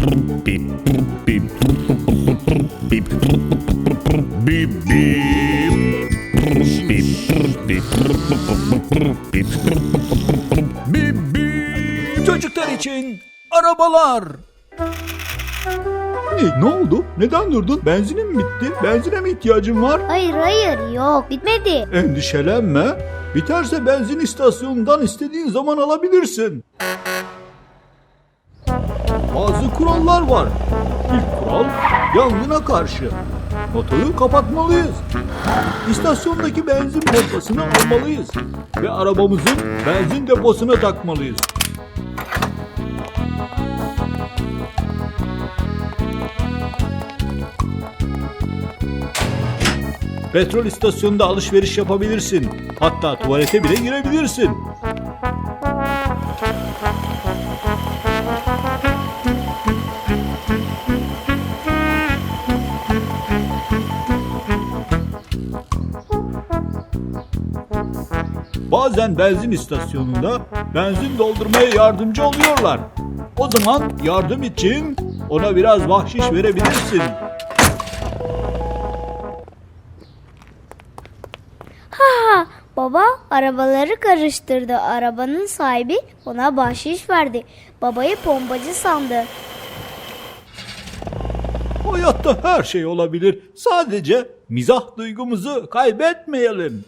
Bip bip bip bip bip bip bip Çocuklar için arabalar. Hey, ne oldu? Neden durdun? Benzinin mi bitti? Benzine mi ihtiyacın var? Hayır hayır yok bitmedi. Endişelenme. Biterse benzin istasyonundan istediğin zaman alabilirsin. Bazı kurallar var. İlk kural yangına karşı. Motoru kapatmalıyız. İstasyondaki benzin pompasını almalıyız. Ve arabamızın benzin deposuna takmalıyız. Petrol istasyonunda alışveriş yapabilirsin. Hatta tuvalete bile girebilirsin. Bazen benzin istasyonunda benzin doldurmaya yardımcı oluyorlar. O zaman yardım için ona biraz bahşiş verebilirsin. Ha baba arabaları karıştırdı. Arabanın sahibi ona bahşiş verdi. Babayı pompacı sandı. Hayatta her şey olabilir. Sadece mizah duygumuzu kaybetmeyelim.